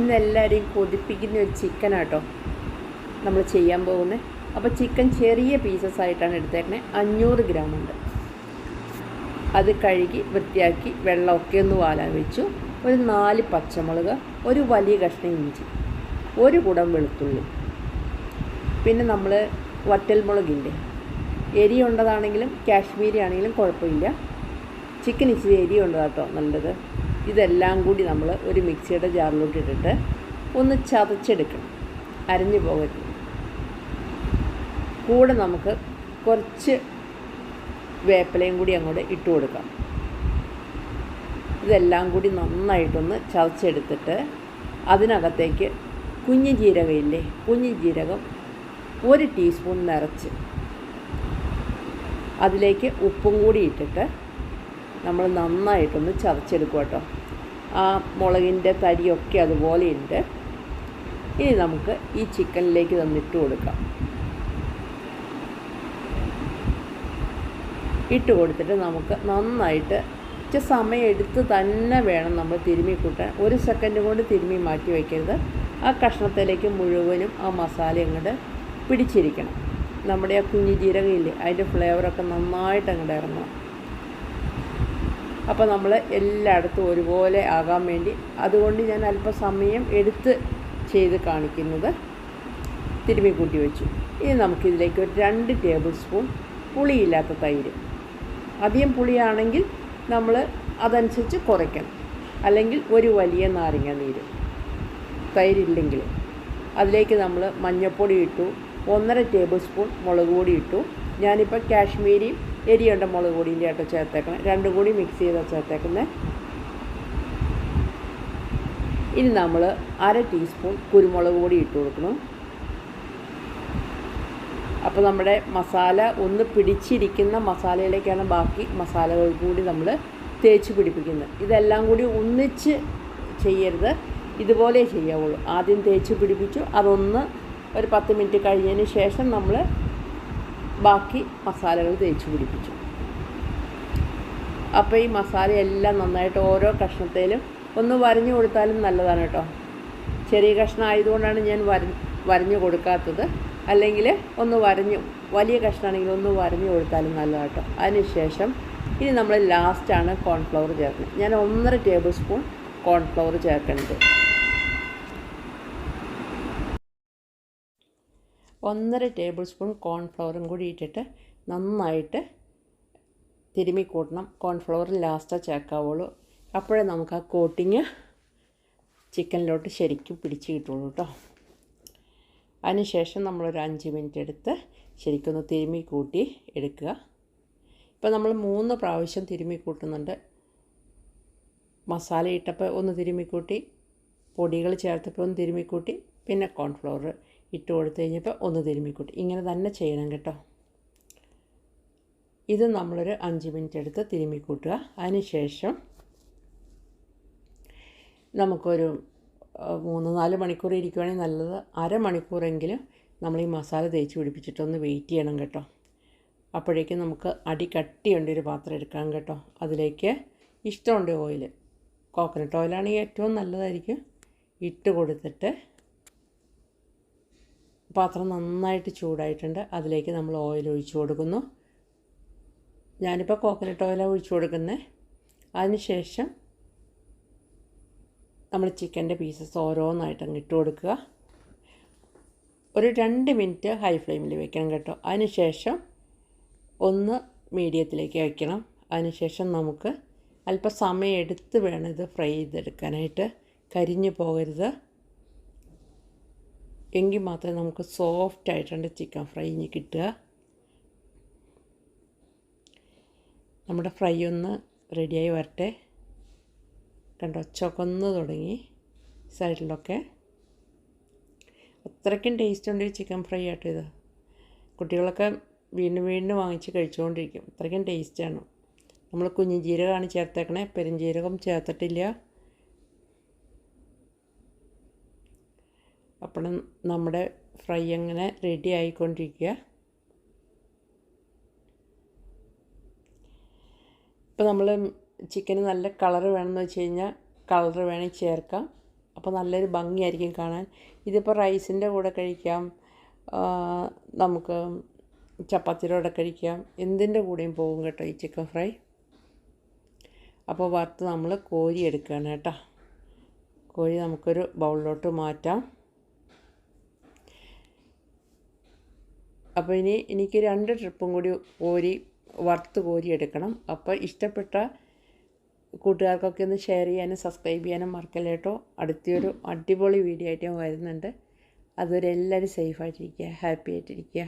ഇന്ന് എല്ലാവരെയും കൊതിപ്പിക്കുന്ന ഒരു ചിക്കനാട്ടോ നമ്മൾ ചെയ്യാൻ പോകുന്നത് അപ്പോൾ ചിക്കൻ ചെറിയ പീസസ് ആയിട്ടാണ് എടുത്തേക്കണേ. അഞ്ഞൂറ് ഗ്രാം ഉണ്ട്. അത് കഴുകി വൃത്തിയാക്കി വെള്ളമൊക്കെ ഒന്ന് വാലാൻ വെച്ചു. ഒരു നാല് പച്ചമുളക് ഒരു വലിയ കഷ്ണം ഇഞ്ചി ഒരു കുടം വെളുത്തുള്ളി. പിന്നെ നമ്മൾ വറ്റൽമുളകില്ലേ? എരി ഉണ്ടതാണെങ്കിലും കാശ്മീരി ആണെങ്കിലും കുഴപ്പമില്ല. ചിക്കൻ ഇച്ചിരി എരി നല്ലത്. ഇതെല്ലാം കൂടി നമ്മൾ ഒരു മിക്സിയുടെ ജാറിലോട്ട് ഇട്ടിട്ട് ഒന്ന് ചതച്ചെടുക്കണം. അരഞ്ഞു പോകരുത്. കൂടെ നമുക്ക് കുറച്ച് വേപ്പിലയും കൂടി അങ്ങോട്ട് ഇട്ട് കൊടുക്കാം. ഇതെല്ലാം കൂടി നന്നായിട്ടൊന്ന് ചതച്ചെടുത്തിട്ട് അതിനകത്തേക്ക് കുഞ്ഞു ജീരകമില്ലേ കുഞ്ഞു ജീരകം ഒരു ടീസ്പൂൺ നിറച്ച്. അതിലേക്ക് ഉപ്പും കൂടി ഇട്ടിട്ട് നമ്മൾ നന്നായിട്ടൊന്ന് ചതച്ചെടുക്കുക കേട്ടോ. ആ മുളകിന്റെ തരിയൊക്കെ അതുപോലെ ഉണ്ട്. ഇനി നമുക്ക് ഈ ചിക്കനിലേക്ക് തന്നിട്ട് കൊടുക്കാം. ഇട്ട് കൊടുത്തിട്ട് നമുക്ക് നന്നായിട്ട് ഇച്ചിരി സമയം എടുത്ത് തന്നെ വേണം നമ്മൾ തിരുമ്മി കൂട്ടാൻ. ഒരു സെക്കൻഡ് കൊണ്ട് തിരുമ്മി മാറ്റി വയ്ക്കരുത് ആ കഷ്ണത്തിലേക്ക് മുഴുവനും ആ മസാല അങ്ങോട്ട് പിടിച്ചിരിക്കണം. നമ്മുടെ ആ കുഞ്ഞു ജീരകയില്ലേ അതിന്റെ ഫ്ലേവറൊക്കെ നന്നായിട്ട് അങ്ങോട്ട് ഇറങ്ങണം. അപ്പോൾ നമ്മൾ എല്ലായിടത്തും ഒരുപോലെ ആകാൻ വേണ്ടി അതുകൊണ്ട് ഞാൻ അല്പസമയം എടുത്ത് ചെയ്ത് കാണിക്കുന്നത് തിരുമ്മി കൂട്ടി വെച്ചു. ഇനി നമുക്കിതിലേക്ക് ഒരു രണ്ട് ടേബിൾ സ്പൂൺ പുളിയില്ലാത്ത തൈര്. അധികം പുളിയാണെങ്കിൽ നമ്മൾ അതനുസരിച്ച് കുറയ്ക്കണം അല്ലെങ്കിൽ ഒരു വലിയ നാരങ്ങ നീര്. തൈരില്ലെങ്കിൽ അതിലേക്ക് നമ്മൾ മഞ്ഞൾപ്പൊടി ഇട്ടു. ഒന്നര ടേബിൾ സ്പൂൺ മുളക് പൊടി ഇട്ടു. ഞാനിപ്പോൾ കാശ്മീരി എരിയുണ്ട മുളക് പൊടിന്റെ ആട്ടോ ചേർത്തേക്കണം. രണ്ടും കൂടി മിക്സ് ചെയ്താൽ ചേർത്തേക്കുന്നത് ഇനി നമ്മൾ അര ടീസ്പൂൺ കുരുമുളക് പൊടി ഇട്ട് കൊടുക്കണം. അപ്പോൾ നമ്മുടെ മസാല ഒന്ന് പിടിച്ചിരിക്കുന്ന മസാലയിലേക്കാണ് ബാക്കി മസാലകൾ കൂടി നമ്മൾ തേച്ച് പിടിപ്പിക്കുന്നത്. ഇതെല്ലാം കൂടി ഒന്നിച്ച് ചെയ്യരുത്. ഇതുപോലെ ചെയ്യാവുള്ളൂ. ആദ്യം തേച്ച് പിടിപ്പിച്ചു. അതൊന്ന് ഒരു പത്ത് മിനിറ്റ് കഴിഞ്ഞതിന് ശേഷം നമ്മൾ ബാക്കി മസാലകൾ തേച്ച് പിടിപ്പിച്ചു. അപ്പോൾ ഈ മസാലയെല്ലാം നന്നായിട്ട് ഓരോ കഷ്ണത്തേലും ഒന്ന് വരഞ്ഞു കൊടുത്താലും നല്ലതാണ് കേട്ടോ. ചെറിയ കഷ്ണം ആയതുകൊണ്ടാണ് ഞാൻ വര വരഞ്ഞു കൊടുക്കാത്തത്. അല്ലെങ്കിൽ ഒന്ന് വരഞ്ഞു വലിയ കഷ്ണമാണെങ്കിൽ ഒന്ന് വരഞ്ഞു കൊടുത്താലും നല്ലതാണ് കേട്ടോ. അതിനുശേഷം ഇനി നമ്മൾ ലാസ്റ്റാണ് കോൺഫ്ലവർ ചേർക്കുന്നത്. ഞാൻ ഒന്നര ടേബിൾ സ്പൂൺ കോൺഫ്ലവർ ചേർക്കുന്നത് ഒന്നര ടേബിൾ സ്പൂൺ കോൺഫ്ലവറും കൂടി ഇട്ടിട്ട് നന്നായിട്ട് തിരുമി കൂട്ടണം. കോൺഫ്ലവർ ലാസ്റ്റേ ചേർക്കാവുള്ളൂ. അപ്പോഴേ നമുക്ക് ആ കോട്ടിങ് ചിക്കനിലോട്ട് ശരിക്കും പിടിച്ച് കിട്ടുള്ളൂ കേട്ടോ. അതിനുശേഷം നമ്മളൊരു അഞ്ച് മിനിറ്റ് എടുത്ത് ശരിക്കൊന്ന് തിരുമി കൂട്ടി എടുക്കുക. ഇപ്പോൾ നമ്മൾ മൂന്ന് പ്രാവശ്യം തിരുമി കൂട്ടുന്നുണ്ട്. മസാല ഇട്ടപ്പോൾ ഒന്ന് തിരുമി കൂട്ടി പൊടികൾ ചേർത്തപ്പോൾ ഒന്ന് തിരുമി കൂട്ടി പിന്നെ കോൺഫ്ലവർ. ഇട്ട് കൊടുത്തു കഴിഞ്ഞപ്പോൾ ഒന്ന് തിരുമ്മിക്കൂട്ടി. ഇങ്ങനെ തന്നെ ചെയ്യണം കേട്ടോ. ഇത് നമ്മളൊരു അഞ്ച് മിനിറ്റ് എടുത്ത് തിരുമ്മിക്കൂട്ടുക. അതിനുശേഷം നമുക്കൊരു മൂന്ന് നാല് മണിക്കൂർ ഇരിക്കുവാണെങ്കിൽ നല്ലത് അരമണിക്കൂറെങ്കിലും നമ്മൾ ഈ മസാല തേച്ച് പിടിപ്പിച്ചിട്ടൊന്ന് വെയിറ്റ് ചെയ്യണം കേട്ടോ. അപ്പോഴേക്കും നമുക്ക് അടി കട്ടിയുണ്ട് ഒരു പാത്രം എടുക്കാം കേട്ടോ. അതിലേക്ക് ഇഷ്ടമുണ്ട് ഓയിൽ കോക്കനട്ട് ഓയിലാണെങ്കിൽ ഏറ്റവും നല്ലതായിരിക്കും. ഇട്ട് കൊടുത്തിട്ട് പാത്രം നന്നായിട്ട് ചൂടായിട്ടുണ്ട്. അതിലേക്ക് നമ്മൾ ഓയിൽ ഒഴിച്ചു കൊടുക്കുന്നു. ഞാനിപ്പോൾ കോക്കനട്ട് ഓയിലാണ് ഒഴിച്ചു കൊടുക്കുന്നത് അതിനുശേഷം നമ്മൾ ചിക്കന്റെ പീസസ് ഓരോന്നായിട്ട് അങ്ങ് ഇട്ട് കൊടുക്കുക. ഒരു രണ്ട് മിനിറ്റ് ഹൈ ഫ്ലെയിമിൽ വെക്കണം കേട്ടോ. അതിനുശേഷം ഒന്ന് മീഡിയത്തിലേക്ക് വയ്ക്കണം അതിനുശേഷം നമുക്ക് അല്പം സമയം എടുത്ത് വേണം ഇത് ഫ്രൈ ചെയ്തെടുക്കാനായിട്ട്. കരിഞ്ഞു പോകരുത്. എങ്കിൽ മാത്രമേ നമുക്ക് സോഫ്റ്റ് ആയിട്ടുണ്ട് ചിക്കൻ ഫ്രൈ ഇനി കിട്ടുക. നമ്മുടെ ഫ്രൈ ഒന്ന് റെഡിയായി വരട്ടെ. കണ്ടോ ചുവന്ന് തുടങ്ങി സൈഡിലൊക്കെ. അത്രയ്ക്കും ടേസ്റ്റ് ഉണ്ട് ചിക്കൻ ഫ്രൈ ആട്ടോ ഇത്. കുട്ടികളൊക്കെ വീണ്ടും വീണ്ടും വാങ്ങിച്ച് കഴിച്ചുകൊണ്ടിരിക്കും. അത്രയ്ക്കും ടേസ്റ്റാണ് നമ്മൾ കുഞ്ഞു ജീരകമാണ് ചേർത്തേക്കണേ. പെരുംജീരകം ചേർത്തിട്ടില്ല. അപ്പോൾ നമ്മുടെ ഫ്രൈ അങ്ങനെ റെഡി ആയിക്കൊണ്ടിരിക്കുക. ഇപ്പോൾ നമ്മൾ ചിക്കന് നല്ല കളർ വേണമെന്ന് വെച്ച് കഴിഞ്ഞാൽ കളർ വേണമെങ്കിൽ ചേർക്കാം. അപ്പോൾ നല്ലൊരു ഭംഗിയായിരിക്കും കാണാൻ. ഇതിപ്പോൾ റൈസിന്റെ കൂടെ കഴിക്കാം. നമുക്ക് ചപ്പാത്തിയുടെ കൂടെ കഴിക്കാം. എന്തിന്റെ കൂടെയും പോകും കേട്ടോ ഈ ചിക്കൻ ഫ്രൈ. അപ്പോൾ വറുത്ത് നമ്മൾ കോരി എടുക്കുകയാണ് കേട്ടോ. കോരി നമുക്കൊരു ബൗളിലോട്ട് മാറ്റാം. അപ്പോൾ ഇനി എനിക്ക് രണ്ട് ട്രിപ്പും കൂടി കോരി വറുത്ത് കോരി എടുക്കണം അപ്പോൾ ഇഷ്ടപ്പെട്ട കൂട്ടുകാർക്കൊക്കെ ഒന്ന് ഷെയർ ചെയ്യാനും സബ്സ്ക്രൈബ് ചെയ്യാനും മറക്കല്ല കേട്ടോ. അടുത്തൊരു അടിപൊളി വീഡിയോ ആയിട്ട് ഞാൻ വരുന്നുണ്ട്. അതുവരെ എല്ലാവരും സേഫായിട്ടിരിക്കുക ഹാപ്പി ആയിട്ടിരിക്കുക.